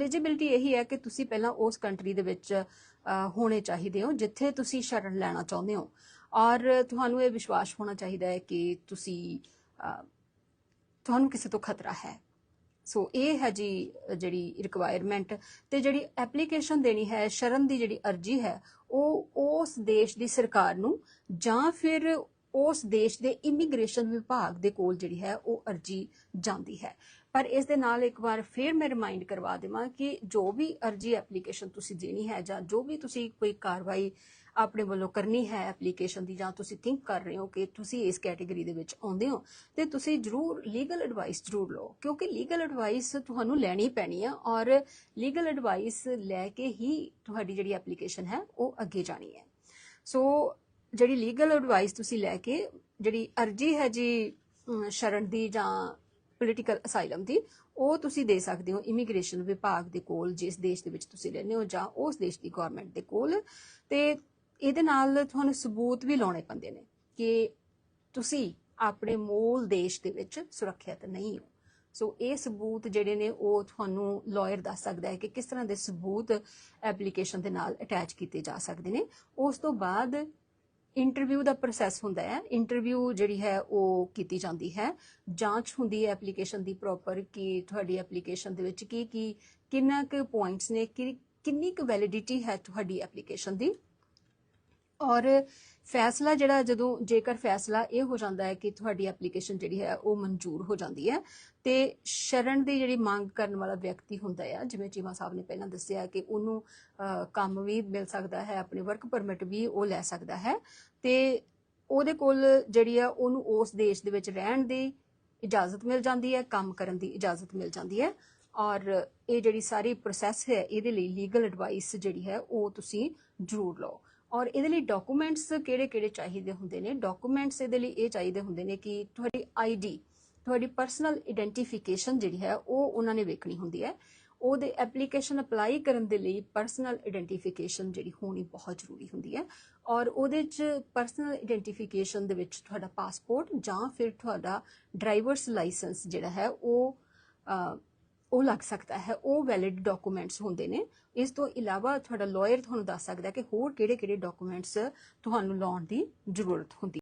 Eligibility ਇਹੀ ਹੈ ਕਿ ਤੁਸੀਂ ਪਹਿਲਾਂ ਉਸ ਕੰਟਰੀ ਦੇ ਵਿੱਚ ਹੋਣੇ ਚਾਹੀਦੇ ਹੋ, ਜਿੱਥੇ ਤੁਸੀਂ ਸ਼ਰਨ ਲੈਣਾ ਚਾਹੁੰਦੇ ਹੋ। ਔਰ ਤੁਹਾਨੂੰ ਇਹ ਵਿਸ਼ਵਾਸ ਹੋਣਾ ਚਾਹੀਦਾ ਹੈ ਕਿ ਤੁਸੀਂ ਤੁਹਾਨੂੰ ਕਿਸੇ ਤੋਂ ਖਤਰਾ ਹੈ। ਸੋ ਇਹ ਹੈ ਜੀ ਜਿਹੜੀ ਰਿਕੁਆਇਰਮੈਂਟ ਤੇ ਜਿਹੜੀ ਐਪਲੀਕੇਸ਼ਨ ਦੇਣੀ ਹੈ, ਸ਼ਰਨ ਦੀ ਜਿਹੜੀ ਅਰਜੀ ਹੈ, ਉਹ ਉਸ ਦੇਸ਼ ਦੀ ਸਰਕਾਰ ਨੂੰ ਜਾਂ ਫਿਰ ਉਸ ਦੇਸ਼ ਦੇ ਇਮੀਗ੍ਰੇਸ਼ਨ ਵਿਭਾਗ ਦੇ ਕੋਲ ਜਿਹੜੀ ਹੈ ਉਹ ਅਰਜੀ ਜਾਂਦੀ ਹੈ। ਪਰ ਇਸ ਦੇ ਨਾਲ ਇੱਕ ਵਾਰ ਫੇਰ ਮੈਂ ਰਿਮਾਈਂਡ ਕਰਵਾ ਦੇਵਾਂ ਕਿ ਜੋ ਵੀ ਅਰਜੀ ਐਪਲੀਕੇਸ਼ਨ ਤੁਸੀਂ ਦੇਣੀ ਹੈ ਜਾਂ ਜੋ ਵੀ ਤੁਸੀਂ ਕੋਈ ਕਾਰਵਾਈ ਆਪਣੇ ਵੱਲੋਂ ਕਰਨੀ ਹੈ ਐਪਲੀਕੇਸ਼ਨ ਦੀ ਜਾਂ ਤੁਸੀਂ ਥਿੰਕ ਕਰ ਰਹੇ ਹੋ ਕਿ ਤੁਸੀਂ ਇਸ ਕੈਟਾਗਰੀ ਦੇ ਵਿੱਚ ਆਉਂਦੇ ਹੋ, ਤੇ ਤੁਸੀਂ ਜਰੂਰ ਲੀਗਲ ਐਡਵਾਈਸ ਜਰੂਰ ਲਓ। ਕਿਉਂਕਿ ਲੀਗਲ ਐਡਵਾਈਸ ਤੁਹਾਨੂੰ ਲੈਣੀ ਪੈਣੀ ਹੈ ਔਰ ਲੀਗਲ ਐਡਵਾਈਸ ਲੈ ਕੇ ਹੀ ਤੁਹਾਡੀ ਜਿਹੜੀ ਐਪਲੀਕੇਸ਼ਨ ਹੈ ਉਹ ਅੱਗੇ ਜਾਣੀ ਹੈ। ਸੋ ਜਿਹੜੀ ਲੀਗਲ ਐਡਵਾਈਸ ਤੁਸੀਂ ਲੈ ਕੇ ਜਿਹੜੀ ਅਰਜੀ ਹੈ ਜੀ ਸ਼ਰਨ ਦੀ ਜਾਂ ਪੋਲੀਟੀਕਲ ਅਸਾਈਲਮ ਦੀ, ਉਹ ਤੁਸੀਂ ਦੇ ਸਕਦੇ ਹੋ ਇਮੀਗ੍ਰੇਸ਼ਨ ਵਿਭਾਗ ਦੇ ਕੋਲ, ਜਿਸ ਦੇਸ਼ ਦੇ ਵਿੱਚ ਤੁਸੀਂ ਰਹਿੰਦੇ ਹੋ ਜਾਂ ਉਸ ਦੇਸ਼ ਦੀ ਗਵਰਨਮੈਂਟ ਦੇ ਕੋਲ। ਤੇ ਇਹਦੇ ਨਾਲ ਤੁਹਾਨੂੰ ਸਬੂਤ ਵੀ ਲਾਉਣੇ ਪੈਂਦੇ ਨੇ ਕਿ ਤੁਸੀਂ ਆਪਣੇ ਮੂਲ ਦੇਸ਼ ਦੇ ਵਿੱਚ ਸੁਰੱਖਿਅਤ ਨਹੀਂ ਹੋ। ਸੋ ਇਹ ਸਬੂਤ ਜਿਹੜੇ ਨੇ, ਉਹ ਤੁਹਾਨੂੰ ਲਾਇਰ ਦੱਸ ਸਕਦਾ ਹੈ ਕਿ ਕਿਸ ਤਰ੍ਹਾਂ ਦੇ ਸਬੂਤ ਐਪਲੀਕੇਸ਼ਨ ਦੇ ਨਾਲ ਅਟੈਚ ਕੀਤੇ ਜਾ ਸਕਦੇ ਨੇ। ਉਸ ਤੋਂ ਬਾਅਦ ਇੰਟਰਵਿਊ ਦਾ ਪ੍ਰੋਸੈਸ ਹੁੰਦਾ ਹੈ। ਇੰਟਰਵਿਊ ਜਿਹੜੀ ਹੈ ਉਹ ਕੀਤੀ ਜਾਂਦੀ ਹੈ। ਜਾਂਚ ਹੁੰਦੀ ਹੈ ਐਪਲੀਕੇਸ਼ਨ ਦੀ ਪ੍ਰੋਪਰ ਕਿ ਤੁਹਾਡੀ ਐਪਲੀਕੇਸ਼ਨ ਦੇ ਵਿੱਚ ਕੀ ਕੀ ਕਿੰਨਾ ਕੁ ਪੁਆਇੰਟਸ ਨੇ ਕਿੰਨੀ ਕੁ ਵੈਲਿਡਿਟੀ ਹੈ ਤੁਹਾਡੀ ਐਪਲੀਕੇਸ਼ਨ ਦੀ। ਔਰ ਫੈਸਲਾ ਜਿਹੜਾ ਜਦੋਂ ਜੇਕਰ ਫੈਸਲਾ ਇਹ ਹੋ ਜਾਂਦਾ ਹੈ ਕਿ ਤੁਹਾਡੀ ਐਪਲੀਕੇਸ਼ਨ ਜਿਹੜੀ ਹੈ ਉਹ ਮਨਜ਼ੂਰ ਹੋ ਜਾਂਦੀ ਹੈ, ਤੇ ਸ਼ਰਨ ਦੀ ਜਿਹੜੀ ਮੰਗ ਕਰਨ ਵਾਲਾ ਵਿਅਕਤੀ ਹੁੰਦਾ ਹੈ, ਜਿਵੇਂ ਚੀਮਾ ਸਾਹਿਬ ਨੇ ਪਹਿਲਾਂ ਦੱਸਿਆ ਕਿ ਉਹਨੂੰ ਕੰਮ ਵੀ ਮਿਲ ਸਕਦਾ ਹੈ, ਆਪਣੇ ਵਰਕ ਪਰਮਿਟ ਵੀ ਉਹ ਲੈ ਸਕਦਾ ਹੈ, ਤੇ ਉਹਦੇ ਕੋਲ ਜਿਹੜੀ ਆ ਉਹਨੂੰ ਉਸ ਦੇਸ਼ ਦੇ ਵਿੱਚ ਰਹਿਣ ਦੀ ਇਜਾਜ਼ਤ ਮਿਲ ਜਾਂਦੀ ਹੈ, ਕੰਮ ਕਰਨ ਦੀ ਇਜਾਜ਼ਤ ਮਿਲ ਜਾਂਦੀ ਹੈ, ਔਰ ਇਹ ਜਿਹੜੀ ਸਾਰੀ ਪ੍ਰੋਸੈਸ ਹੈ, ਇਹਦੇ ਲਈ ਲੀਗਲ ਐਡਵਾਈਸ ਜਿਹੜੀ ਹੈ ਉਹ ਤੁਸੀਂ ਜ਼ਰੂਰ ਲਓ। ਔਰ ਇਹਦੇ ਲਈ ਡਾਕੂਮੈਂਟਸ ਕਿਹੜੇ-ਕਿਹੜੇ ਚਾਹੀਦੇ ਹੁੰਦੇ ਨੇ? ਡਾਕੂਮੈਂਟਸ ਇਹਦੇ ਲਈ ਇਹ ਚਾਹੀਦੇ ਹੁੰਦੇ ਨੇ ਕਿ ਤੁਹਾਡੀ ਆਈਡੀ ਤੁਹਾਡੀ ਪਰਸਨਲ ਆਇਡੈਂਟੀਫਿਕੇਸ਼ਨ ਜਿਹੜੀ ਹੈ, ਉਹ ਉਹਨਾਂ ਨੇ ਵੇਖਣੀ ਹੁੰਦੀ ਹੈ। ਉਹਦੇ ਐਪਲੀਕੇਸ਼ਨ ਅਪਲਾਈ ਕਰਨ ਦੇ ਲਈ ਪਰਸਨਲ ਆਇਡੈਂਟੀਫਿਕੇਸ਼ਨ ਜਿਹੜੀ ਹੋਣੀ ਬਹੁਤ ਜ਼ਰੂਰੀ ਹੁੰਦੀ ਹੈ। ਔਰ ਉਹਦੇ ਚ ਪਰਸਨਲ ਆਇਡੈਂਟੀਫਿਕੇਸ਼ਨ ਦੇ ਵਿੱਚ ਤੁਹਾਡਾ ਪਾਸਪੋਰਟ ਜਾਂ ਫਿਰ ਤੁਹਾਡਾ ਡਰਾਈਵਰਸ ਲਾਇਸੈਂਸ ਜਿਹੜਾ ਹੈ, ਉਹ ਉਹ ਲੱਗ ਸਕਦਾ ਹੈ, ਉਹ ਵੈਲਿਡ ਡਾਕੂਮੈਂਟਸ ਹੁੰਦੇ ਨੇ। ਇਸ ਤੋਂ ਇਲਾਵਾ ਤੁਹਾਡਾ ਲਾਇਰ ਤੁਹਾਨੂੰ ਦੱਸ ਸਕਦਾ ਕਿ ਹੋਰ ਕਿਹੜੇ-ਕਿਹੜੇ ਡਾਕੂਮੈਂਟਸ ਤੁਹਾਨੂੰ ਲਾਉਣ ਦੀ ਜ਼ਰੂਰਤ ਹੁੰਦੀ